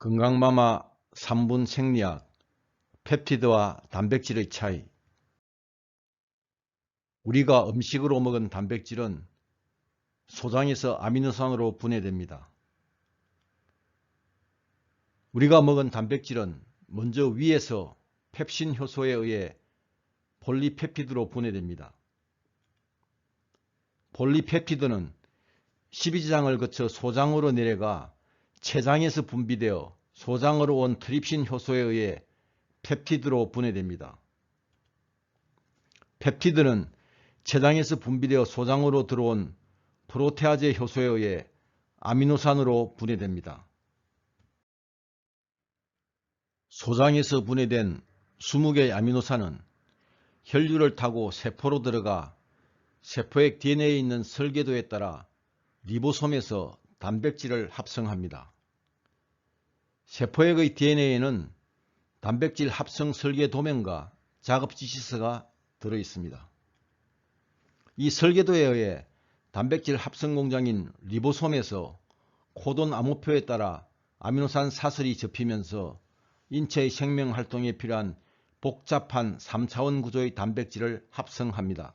건강마마 3분 생리학 펩티드와 단백질의 차이 우리가 음식으로 먹은 단백질은 소장에서 아미노산으로 분해됩니다. 우리가 먹은 단백질은 먼저 위에서 펩신 효소에 의해 폴리페피드로 분해됩니다. 폴리페피드는 12지장을 거쳐 소장으로 내려가 췌장에서 분비되어 소장으로 온 트립신 효소에 의해 펩티드로 분해됩니다. 펩티드는 췌장에서 분비되어 소장으로 들어온 프로테아제 효소에 의해 아미노산으로 분해됩니다. 소장에서 분해된 20개의 아미노산은 혈류를 타고 세포로 들어가 세포의 DNA에 있는 설계도에 따라 리보솜에서 단백질을 합성합니다. 세포액의 DNA에는 단백질 합성 설계 도면과 작업 지시서가 들어 있습니다. 이 설계도에 의해 단백질 합성 공장인 리보솜에서 코돈 암호표에 따라 아미노산 사슬이 접히면서 인체의 생명 활동에 필요한 복잡한 3차원 구조의 단백질을 합성합니다.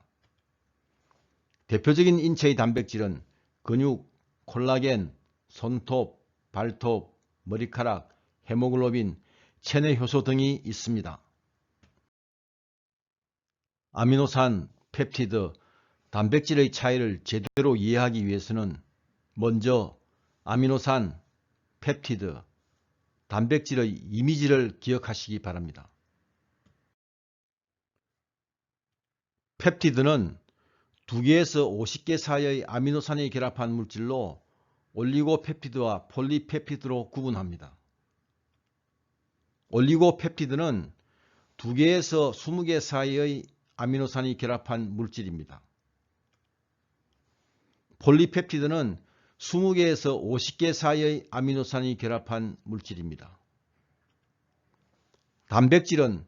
대표적인 인체의 단백질은 근육, 콜라겐, 손톱, 발톱, 머리카락, 헤모글로빈, 체내 효소 등이 있습니다. 아미노산, 펩티드, 단백질의 차이를 제대로 이해하기 위해서는 먼저 아미노산, 펩티드, 단백질의 이미지를 기억하시기 바랍니다. 펩티드는 2개에서 50개 사이의 아미노산이 결합한 물질로 올리고펩티드와 폴리펩티드로 구분합니다. 올리고펩티드는 2개에서 20개 사이의 아미노산이 결합한 물질입니다. 폴리펩티드는 20개에서 50개 사이의 아미노산이 결합한 물질입니다. 단백질은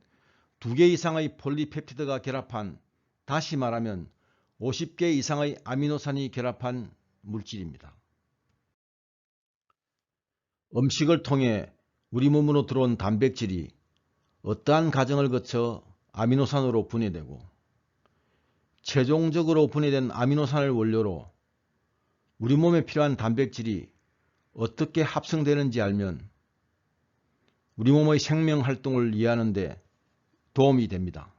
2개 이상의 폴리펩티드가 결합한 다시 말하면 50개 이상의 아미노산이 결합한 물질입니다. 음식을 통해 우리 몸으로 들어온 단백질이 어떠한 과정을 거쳐 아미노산으로 분해되고 최종적으로 분해된 아미노산을 원료로 우리 몸에 필요한 단백질이 어떻게 합성되는지 알면 우리 몸의 생명 활동을 이해하는 데 도움이 됩니다.